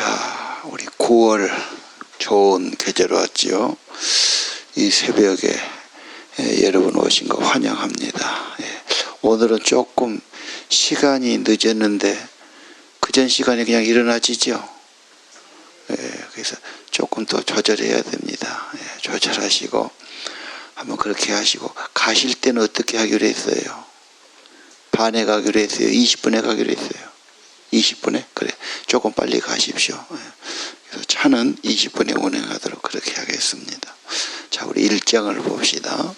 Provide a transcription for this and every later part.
자, 우리 9월 좋은 계절 왔지요. 이 새벽에 예, 여러분 오신 거 환영합니다. 예, 오늘은 조금 시간이 늦었는데 그전 시간에 그냥 일어나지죠. 예, 그래서 조금 더 조절해야 됩니다. 예, 조절하시고 한번 그렇게 하시고 가실 때는 어떻게 하기로 했어요? 반에 가기로 했어요. 20분에 가기로 했어요. 20분에 그래 조금 빨리 가십시오. 예. 그래서 차는 20분에 운행하도록 그렇게 하겠습니다. 자 우리 일장을 봅시다.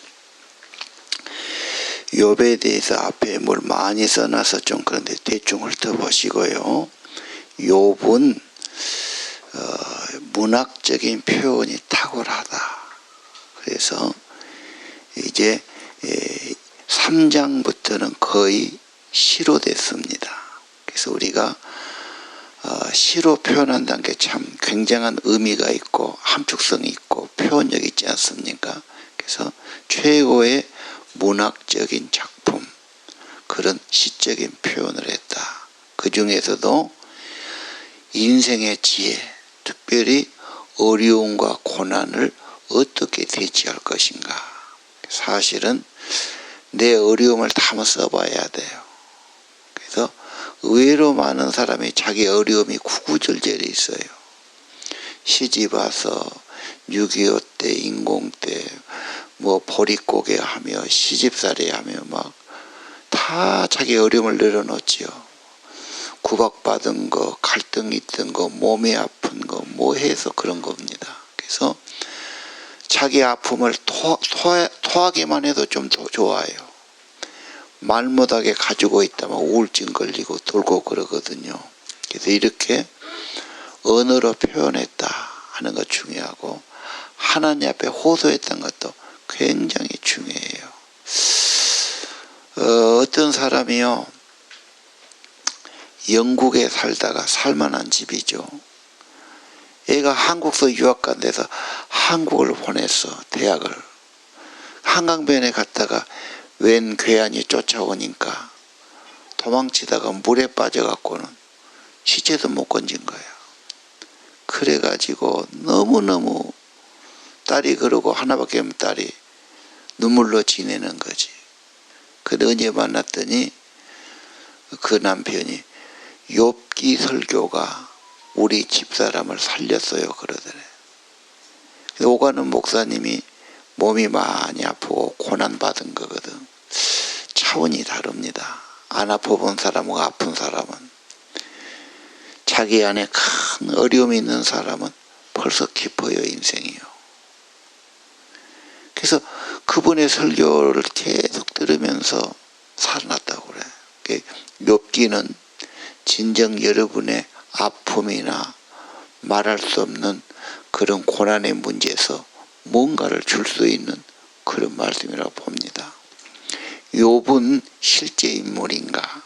욥에 대해서 앞에 뭘 많이 써놔서 좀 그런데 대충 훑어보시고요. 욥은 어, 문학적인 표현이 탁월하다. 그래서 이제 3장부터는 거의 시로 됐습니다. 그래서 우리가 어, 시로 표현한다는 게 참 굉장한 의미가 있고 함축성이 있고 표현력이 있지 않습니까? 그래서 최고의 문학적인 작품 그런 시적인 표현을 했다. 그 중에서도 인생의 지혜, 특별히 어려움과 고난을 어떻게 대처할 것인가. 사실은 내 어려움을 다 한번 써봐야 돼요. 그래서 의외로 많은 사람이 자기 어려움이 구구절절히 있어요. 시집 와서 6.25 때, 인공 때, 뭐 보릿고개 하며 시집살이 하며 막 다 자기 어려움을 내려놓지요. 구박받은 거, 갈등 있던 거, 몸이 아픈 거, 뭐 해서 그런 겁니다. 그래서 자기 아픔을 토, 토, 토하기만 해도 좀더 좋아요. 말 못하게 가지고 있다면 우울증 걸리고 돌고 그러거든요. 그래서 이렇게 언어로 표현했다 하는 것 중요하고 하나님 앞에 호소했던 것도 굉장히 중요해요. 어, 어떤 사람이요 영국에 살다가 살만한 집이죠. 애가 한국서 유학 간 데서 한국을 보냈어 대학을 한강변에 갔다가 웬 괴한이 쫓아오니까 도망치다가 물에 빠져갖고는 시체도 못 건진 거야. 그래가지고 너무너무 딸이 그러고 하나밖에 없는 딸이 눈물로 지내는 거지. 근데 언제 만났더니 그 남편이 욥기 설교가 우리 집사람을 살렸어요 그러더래. 오가는 목사님이 몸이 많이 아프고 고난받은 거거든. 차원이 다릅니다. 안 아파본 사람과 아픈 사람은 자기 안에 큰 어려움이 있는 사람은 벌써 깊어요 인생이요. 그래서 그분의 설교를 계속 들으면서 살아났다고 그래. 욥기는 진정 여러분의 아픔이나 말할 수 없는 그런 고난의 문제에서 뭔가를 줄 수 있는 그런 말씀이라고 봅니다. 욥은 실제 인물인가?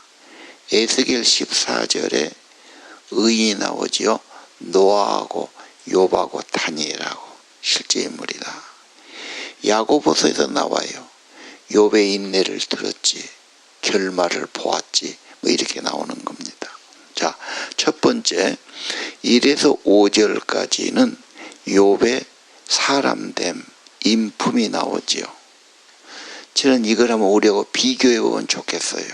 에스겔 14절에 의인이 나오지요. 노아하고 욥하고 다니엘하고 실제 인물이다. 야고보서에서 나와요. 욥의 인내를 들었지. 결말을 보았지. 뭐 이렇게 나오는 겁니다. 자, 첫 번째 1에서 5절까지는 욥의 사람됨, 인품이 나오지요. 저는 이걸 한번 우리하고 비교해 보면 좋겠어요.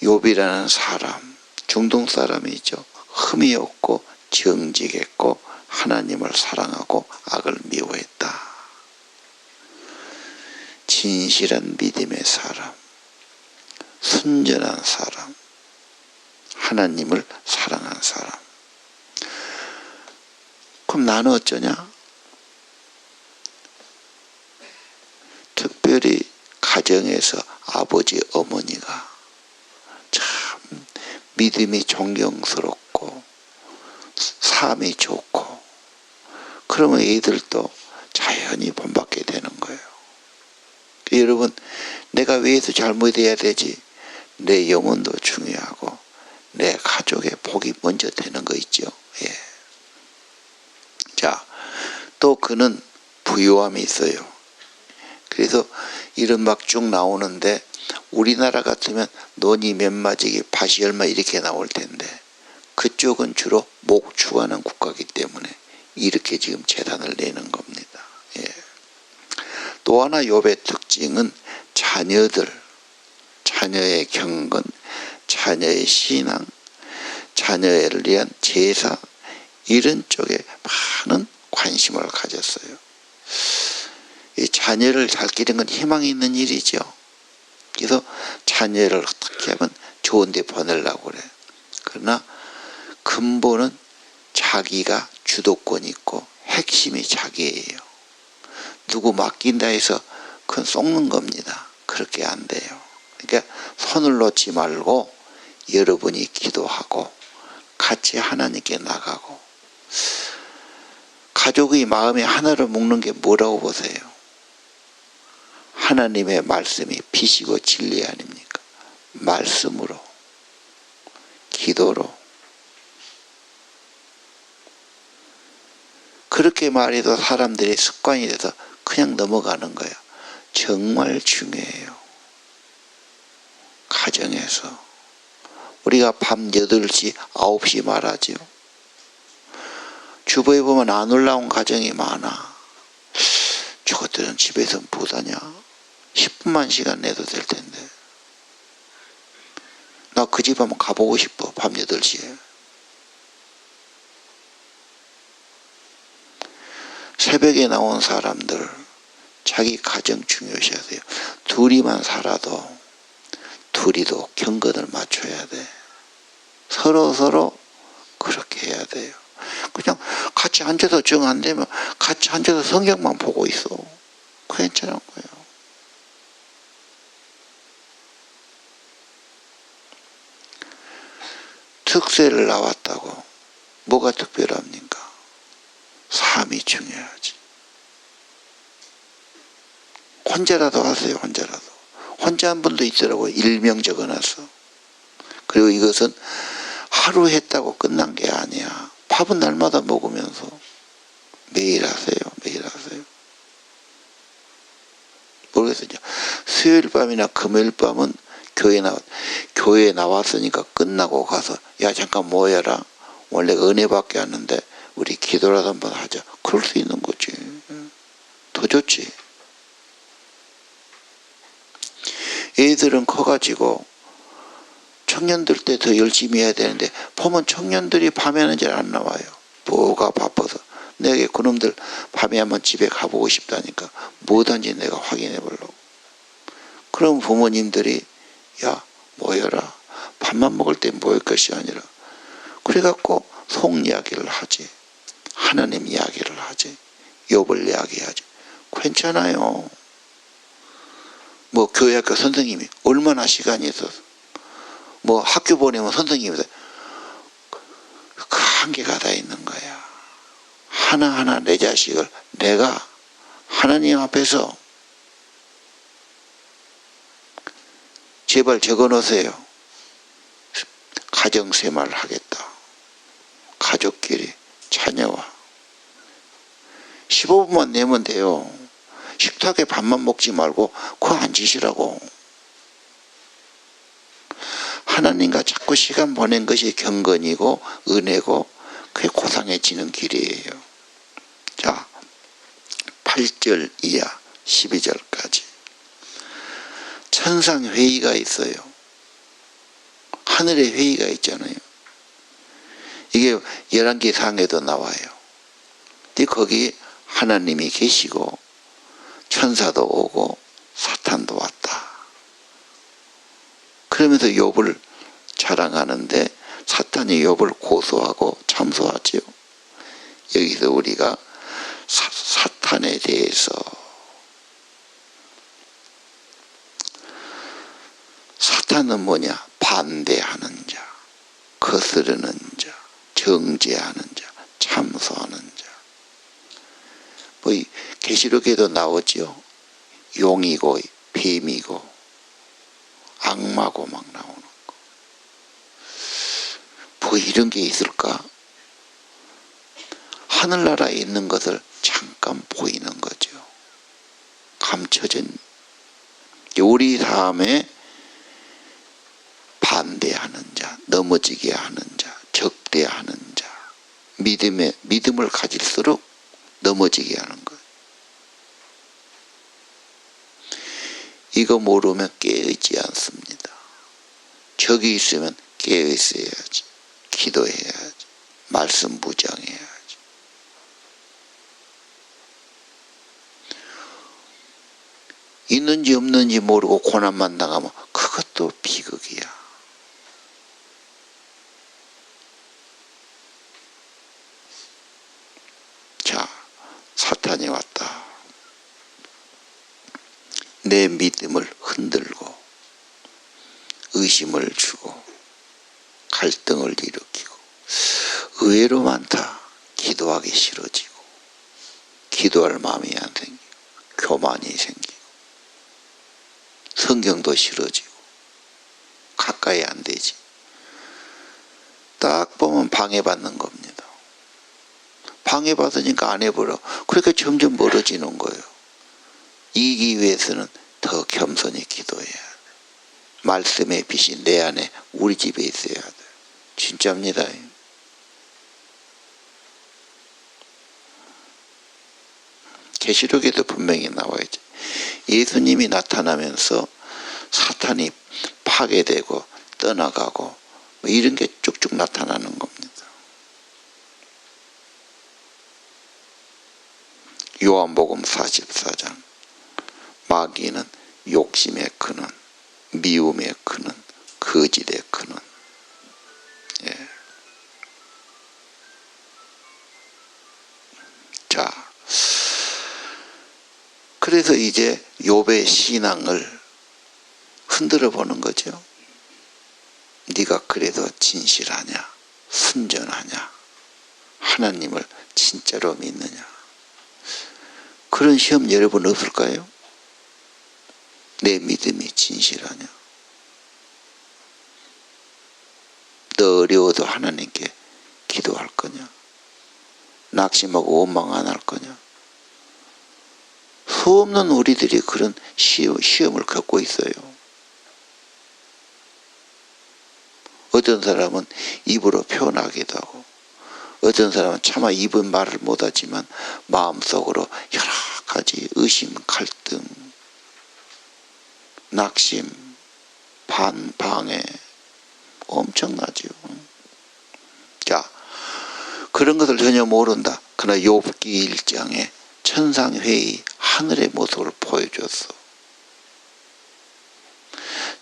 욥이라는 사람, 중동 사람이죠. 흠이 없고 정직했고 하나님을 사랑하고 악을 미워했다. 진실한 믿음의 사람, 순전한 사람, 하나님을 사랑한 사람. 그럼 나는 어쩌냐? 특별히 가정에서 아버지 어머니가 참 믿음이 존경스럽고 삶이 좋고 그러면 애들도 자연히 본받게 되는 거예요. 여러분 내가 왜서 잘못해야 되지? 내 영혼도 중요하고 내 가족의 복이 먼저 되는 거 있죠. 예. 자, 또 그는 부유함이 있어요. 그래서 이런 막 쭉 나오는데 우리나라 같으면 논이 몇 마지기 밭이 얼마 이렇게 나올 텐데 그쪽은 주로 목축하는 국가이기 때문에 이렇게 지금 재단을 내는 겁니다. 예. 또 하나 욥의 특징은 자녀들, 자녀의 경건, 자녀의 신앙, 자녀를 위한 제사 이런 쪽에 많은 관심을 가졌어요. 이 자녀를 잘 기르는 건 희망이 있는 일이죠. 그래서 자녀를 어떻게 하면 좋은 데 보내려고 그래. 그러나 근본은 자기가 주도권 있고 핵심이 자기예요. 누구 맡긴다 해서 그건 속는 겁니다. 그렇게 안 돼요. 그러니까 손을 놓지 말고 여러분이 기도하고 같이 하나님께 나가고 가족의 마음이 하나로 묶는 게 뭐라고 보세요? 하나님의 말씀이 빛이고 진리 아닙니까? 말씀으로 기도로 그렇게 말해도 사람들이 습관이 돼서 그냥 넘어가는 거야. 정말 중요해요. 가정에서 우리가 밤 8시, 9시 말하죠. 주부에 보면 안 올라온 가정이 많아. 저것들은 집에서 못하냐? 10분만 시간 내도 될 텐데. 나 그 집 한번 가보고 싶어. 밤 8시에. 새벽에 나온 사람들, 자기 가정 중요시해야 돼요. 둘이만 살아도, 둘이도 경건을 맞춰야 돼. 서로 서로 그렇게 해야 돼요. 그냥 같이 앉아서 정 안 되면 같이 앉아서 성경만 보고 있어. 괜찮은 거예요. 특세를 나왔다고 뭐가 특별합니까? 삶이 중요하지. 혼자라도 하세요, 혼자라도. 혼자 한 분도 있더라고, 일명 적어놨어. 그리고 이것은 하루 했다고 끝난 게 아니야. 밥은 날마다 먹으면서 매일 하세요, 매일 하세요. 모르겠어요. 수요일 밤이나 금요일 밤은 교회 나 교회에 나왔으니까 끝나고 가서 야 잠깐 모여라. 원래 은혜 받게 하는데 우리 기도라도 한번 하자. 그럴 수 있는 거지. 더 좋지. 애들은 커가지고 청년들 때 더 열심히 해야 되는데 보면 청년들이 밤에는 잘 안 나와요. 뭐가 바빠서. 내게 그놈들 밤에 한번 집에 가보고 싶다니까 뭐든지 내가 확인해 보려고. 그럼 부모님들이 야 모여라. 밥만 먹을 때 모일 것이 아니라 그래갖고 속 이야기를 하지. 하나님 이야기를 하지. 욥을 이야기하지. 괜찮아요. 뭐 교회 학교 선생님이 얼마나 시간이 있어서 뭐 학교 보내면 선생님이 그 한계가 다 있는 거야. 하나하나 내 자식을 내가 하나님 앞에서 제발 적어 놓으세요. 가정생활 하겠다. 가족끼리 자녀와 15분만 내면 돼요. 식탁에 밥만 먹지 말고 그거 앉으시라고. 하나님과 자꾸 시간 보낸 것이 경건이고 은혜고 그게 고상해지는 길이에요. 자, 8절 이하 12절까지. 천상 회의가 있어요. 하늘의 회의가 있잖아요. 이게 11개 상에도 나와요. 근데 거기 하나님이 계시고 천사도 오고 사탄도 왔다. 그러면서 욥을 자랑하는데 사탄이 욥을 고소하고 참소하지요. 여기서 우리가 사, 사탄에 대해서 사탄은 뭐냐? 반대하는 자, 거스르는 자, 정죄하는 자, 참소하는 자. 뭐 계시록에도 나오지요. 용이고 뱀이고 악마고 막 나오는 거. 뭐 이런 게 있을까? 하늘나라에 있는 것을 잠깐 보이는 거죠. 감춰진 요리 다음에 반대하는 자, 넘어지게 하는 자, 적 막대하는 자. 믿음에, 믿음을 가질수록 넘어지게 하는 것. 이거 모르면 깨어있지 않습니다. 적이 있으면 깨어있어야지. 기도해야지. 말씀 무장해야지. 있는지 없는지 모르고 고난만 당하면 그것도 비극이야. 자, 사탄이 왔다. 내 믿음을 흔들고 의심을 주고 갈등을 일으키고 의외로 많다. 기도하기 싫어지고 기도할 마음이 안 생기고 교만이 생기고 성경도 싫어지고 가까이 안 되지. 딱 보면 방해받는 겁니다. 방해받으니까 안 해버려. 그렇게 점점 멀어지는 거예요. 이기 위해서는 더 겸손히 기도해야 돼. 말씀의 빛이 내 안에 우리 집에 있어야 돼. 진짜입니다. 계시록에도 분명히 나와 있죠. 예수님이 나타나면서 사탄이 파괴되고 떠나가고 뭐 이런 게 쭉쭉 나타나는 겁니다. 요한복음 44장 마귀는 욕심의 근원, 미움의 근원, 거짓의 근원. 예. 자, 그래서 이제 욥의 신앙을 흔들어 보는 거죠. 네가 그래도 진실하냐, 순전하냐, 하나님을 진짜로 믿느냐. 그런 시험 여러분 없을까요? 내 믿음이 진실하냐? 더 어려워도 하나님께 기도할 거냐? 낙심하고 원망 안 할 거냐? 수없는 우리들이 그런 시험, 시험을 겪고 있어요. 어떤 사람은 입으로 표현하기도 하고, 어떤 사람은 차마 입은 말을 못하지만 마음속으로 여러 가지 의심, 갈등, 낙심, 반, 방해 엄청나지요. 자, 그런 것을 전혀 모른다. 그러나 욥기 1장에 천상회의 하늘의 모습을 보여줬어.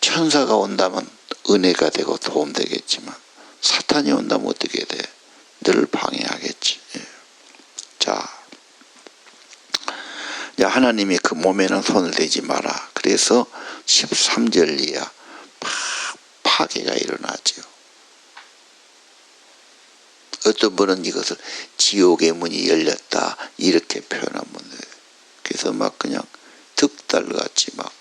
천사가 온다면 은혜가 되고 도움되겠지만 사탄이 온다면 어떻게 돼? 늘 방해하겠지. 예. 자, 하나님이 그 몸에는 손을 대지 마라. 그래서 13절 이하 파괴가 일어나죠. 어떤 분은 이것을 지옥의 문이 열렸다 이렇게 표현하면 돼요. 그래서 막 그냥 득달같이 막,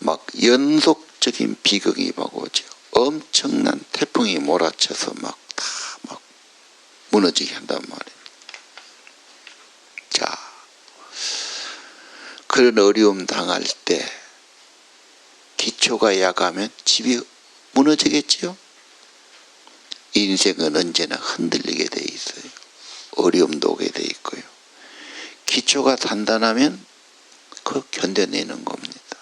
막 연속적인 비극이 막 오죠. 엄청난 태풍이 몰아쳐서 막 다 막 무너지게 한단 말이에요. 자, 그런 어려움 당할 때 기초가 약하면 집이 무너지겠지요? 인생은 언제나 흔들리게 돼 있어요. 어려움도 오게 돼 있고요. 기초가 단단하면 그 견뎌내는 겁니다.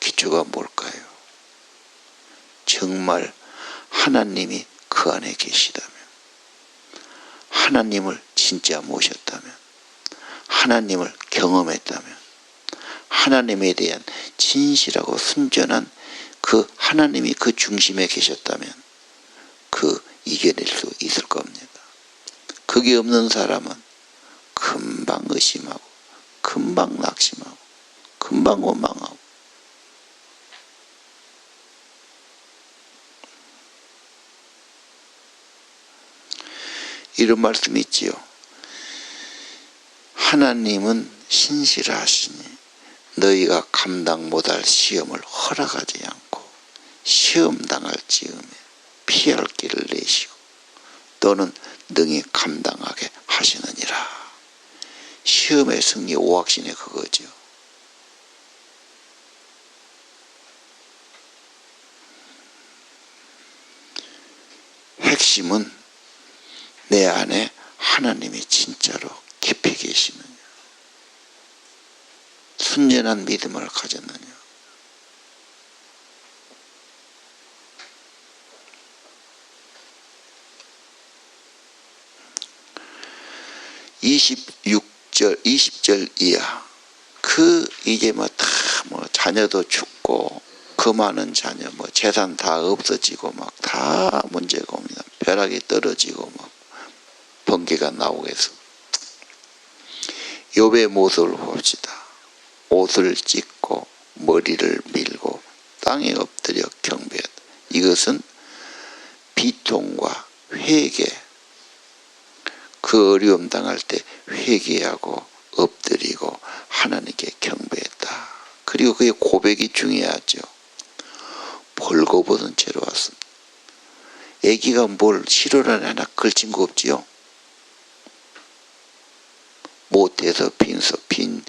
기초가 뭘까요? 정말 하나님이 그 안에 계시다면, 하나님을 진짜 모셨다면, 하나님을 경험했다면, 하나님에 대한 진실하고 순전한 그 하나님이 그 중심에 계셨다면, 그 이겨낼 수 있을 겁니다. 그게 없는 사람은 금방 의심하고, 금방 낙심하고, 금방 원망하고, 이런 말씀이 있지요. 하나님은 신실하시니 너희가 감당 못할 시험을 허락하지 않고 시험 당할 즈음에 피할 길을 내시고 또는 능히 감당하게 하시느니라. 시험의 승리 오확신의 그거죠. 핵심은 내 안에 하나님이 진짜로 깊이 계시느냐. 순전한 믿음을 가졌느냐. (26절) (20절) 이하 그 이제 뭐 다 뭐 자녀도 죽고 그 많은 자녀 뭐 재산 다 없어지고 막 다 문제가 옵니다 벼락이 떨어지고 막 번개가 해서 욥의 모습을 봅시다 옷을 찢고 머리를 밀고 땅에 엎드려 경배했다 이것은 비통과 회개 그 어려움 당할 때 회개하고 엎드리고 하나님께 경배했다. 그리고 그의 고백이 중요하죠. 벌거벗은 채로 왔습니다. 애기가 뭘 실어를 하나 걸친 거 없지요. 못해서 빈서 빈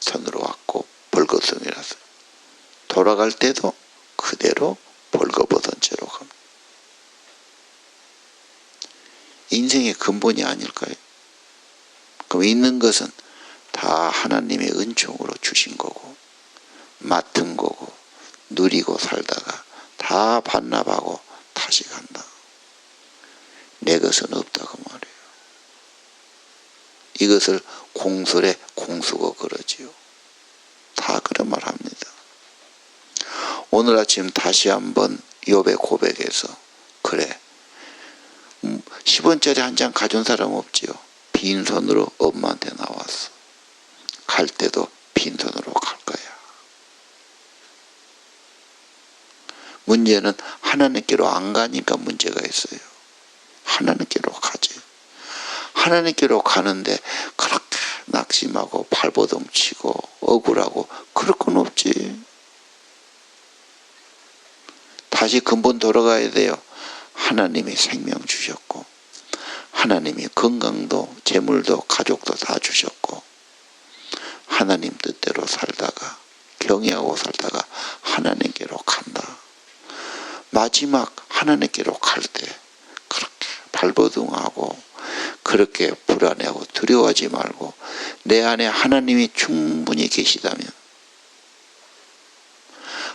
손으로 왔고 벌거벗이라서 돌아갈 때도 그대로 벌거벗은 채로 갑니다. 인생의 근본이 아닐까요? 그럼 있는 것은 다 하나님의 은총으로 주신 거고 맡은 거고 누리고 살다가 다 반납하고 다시 간다. 내 것은 없다고. 이것을 공설에 공수고 그러지요. 다 그런 말 합니다. 오늘 아침 다시 한번 욥의 고백에서 그래 10원짜리 한 장 가져온 사람 없지요. 빈손으로 엄마한테 나왔어. 갈 때도 빈손으로 갈 거야. 문제는 하나님께로 안 가니까 문제가 있어요. 하나님께로 가지. 하나님께로 가는데 그렇게 낙심하고 발버둥 치고 억울하고 그럴 건 없지. 다시 근본 돌아가야 돼요. 하나님이 생명 주셨고 하나님이 건강도 재물도 가족도 다 주셨고 하나님 뜻대로 살다가 경외하고 살다가 하나님께로 간다. 마지막 하나님께로 갈 때 그렇게 발버둥하고 그렇게 불안해하고 두려워하지 말고 내 안에 하나님이 충분히 계시다면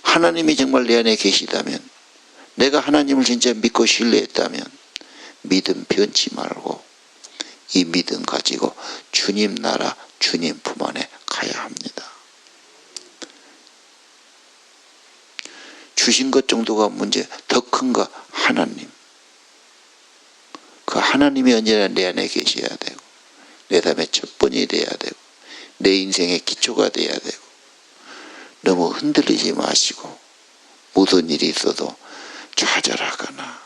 하나님이 정말 내 안에 계시다면 내가 하나님을 진짜 믿고 신뢰했다면 믿음 변치 말고 이 믿음 가지고 주님 나라 주님 품 안에 가야 합니다. 주신 것 정도가 문제 더 큰 거 하나님 그 하나님이 언제나 내 안에 계셔야 되고 내 삶의 첫 번이 돼야 되고 내 인생의 기초가 돼야 되고 너무 흔들리지 마시고 무슨 일이 있어도 좌절하거나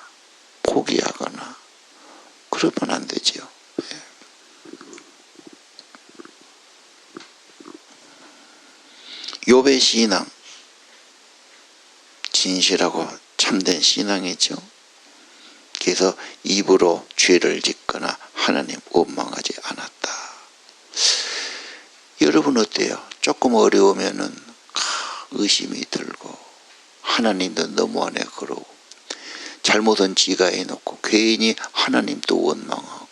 포기하거나 그러면 안 되지요. 예. 욥의 신앙 진실하고 참된 신앙이죠. 그래서 입으로 죄를 짓거나 하나님 원망하지 않았다. 여러분 어때요? 조금 어려우면은 의심이 들고 하나님도 너무하네 그러고 잘못은 지가 해놓고 괜히 하나님도 원망하고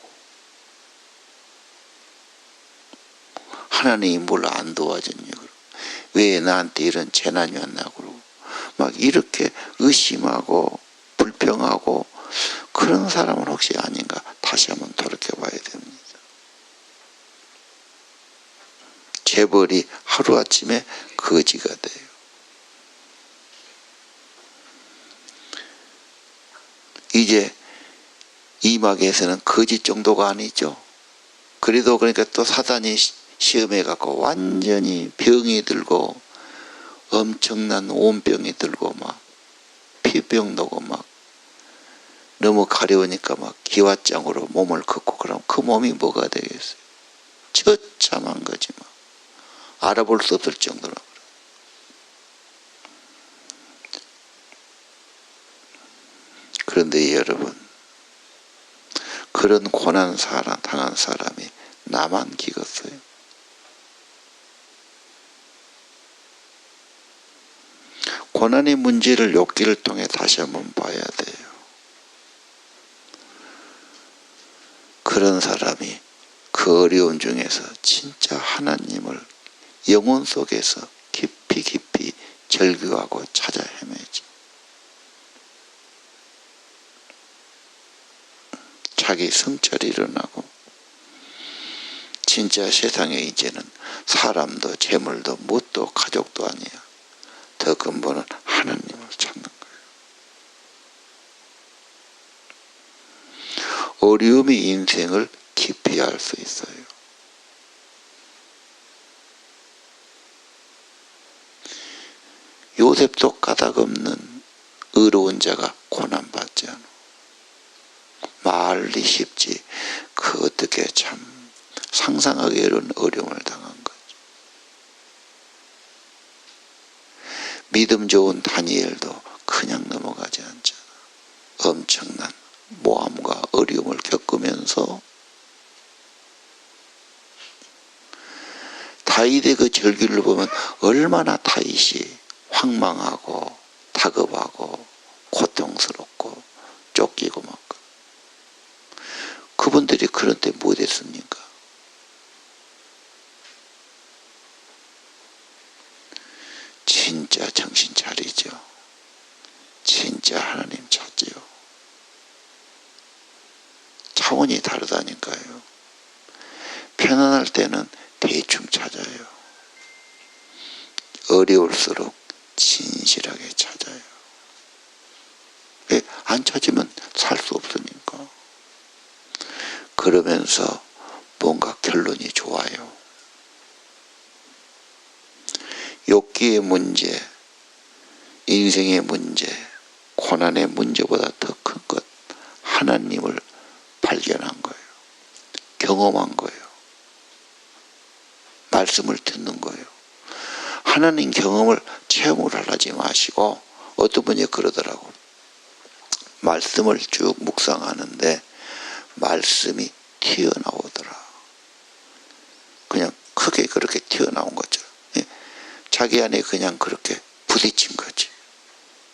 하나님이 뭘 안 도와줬냐 왜 나한테 이런 재난이 왔나 그러고 막 이렇게 의심하고 불평하고 그런 사람은 혹시 아닌가 다시 한번 돌이켜 봐야 됩니다. 재벌이 하루아침에 거지가 돼요. 이제 이막에서는 거짓 정도가 아니죠. 그래도 그러니까 또 사단이 시험해 갖고 완전히 병이 들고 엄청난 온병이 들고 막 피병 나고 막 너무 가려우니까 막 기와장으로 몸을 긋고 그럼 그 몸이 뭐가 되겠어요? 처참한 거지 막 알아볼 수 없을 정도로 그런데 여러분 그런 고난 사람 당한 사람이 나만 기겠어요. 고난의 문제를 욥기를 통해 다시 한번 봐야 돼요. 그런 사람이 그 어려움 중에서 진짜 하나님을 영혼 속에서 깊이 깊이 절규하고 찾아 헤매지. 자기 성찰이 일어나고 진짜 세상에 이제는 사람도 재물도 무엇도 가족도 아니야. 더 근본은 하나님을 찾는 거예요. 어려움이 인생을 깊이 할수 있어요. 요셉도 까닭없는 의로운 자가 고난받지 않아. 말이 쉽지 그 어떻게 참 상상하기 어려운 어려움을 당한 거죠. 믿음 좋은 다니엘도 그냥 넘어가지 않잖아. 모함과 어려움을 겪으면서 다윗의 그 절규를 보면 얼마나 다윗이 황망하고 다급하고 고통스럽고 쫓기고 막 그분들이 그런 때 못했습니까? 진짜 정신 차리죠. 진짜 하나님 찾지요. 차원이 다르다니까요. 편안할 때는 대충 찾아요. 어려울수록 진실하게 찾아요. 왜? 안 찾으면 살 수 없으니까. 그러면서 뭔가 결론이 좋아요. 욕기의 문제, 인생의 문제, 고난의 문제보다 더 큰 것, 하나님을 발견한 거예요. 경험한 거예요. 말씀을 듣는 거예요. 하나님 경험을 체험을 하지 마시고 어떤 분이 그러더라고. 말씀을 쭉 묵상하는데 말씀이 튀어나오더라. 그냥 크게 그렇게 튀어나온 거죠. 예. 자기 안에 그냥 그렇게 부딪힌 거지.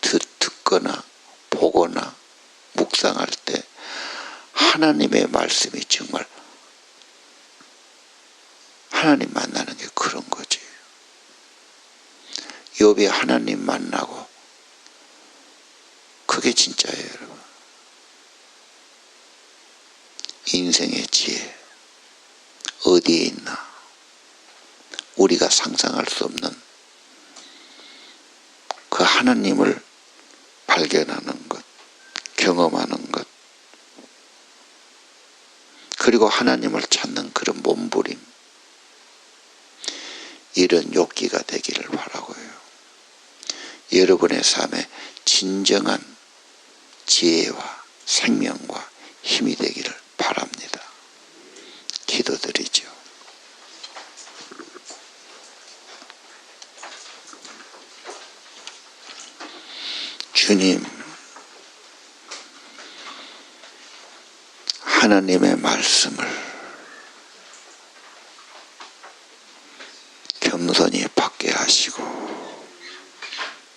듣, 듣거나 보거나 묵상할 때 하나님의 말씀이 정말 하나님 만나는 게 그런 거지. 욥이 하나님 만나고 그게 진짜예요, 여러분. 인생의 지혜 어디에 있나? 우리가 상상할 수 없는 그 하나님을 발견하는 것, 경험하는 것, 그리고 하나님을 찾는 그런 몸부림, 이런 욕기가 되기를 바라고요. 여러분의 삶에 진정한 지혜와 생명과 힘이 되기를 바랍니다. 기도드리죠. 주님, 하나님의 말씀을 겸손히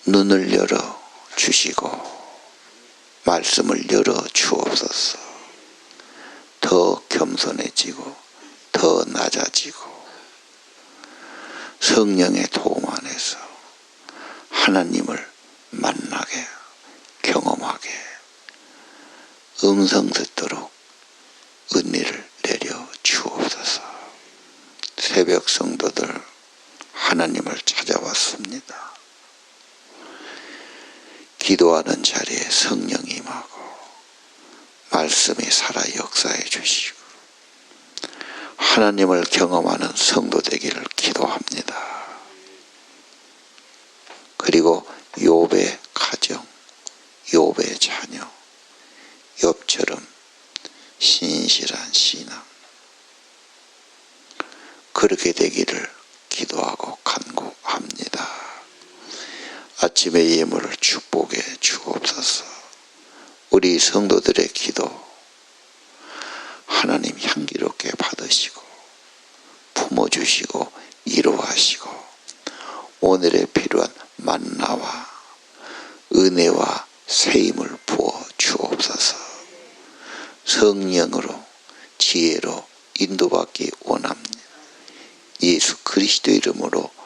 눈을 열어 주시고, 말씀을 열어 주옵소서. 더 겸손해지고, 더 낮아지고, 성령의 도움 안에서 하나님을 만나게, 경험하게, 음성 듣도록 은혜를 내려 주옵소서. 새벽 성도들 하나님을 찾아왔습니다. 기도하는 자리에 성령이 임하고 말씀이 살아 역사해 주시고 하나님을 경험하는 성도 되기를 기도합니다. 그리고 욥의 가정, 욥의 자녀, 욥처럼 신실한 신앙 그렇게 되기를 기도하고 간구합니다. 아침의 예물을 축복해 주옵소서. 우리 성도들의 기도 하나님 향기롭게 받으시고 품어주시고 위로하시고 오늘의 필요한 만나와 은혜와 세임을 부어 주옵소서. 성령으로 지혜로 인도받기 원합니다. 예수 그리스도 이름으로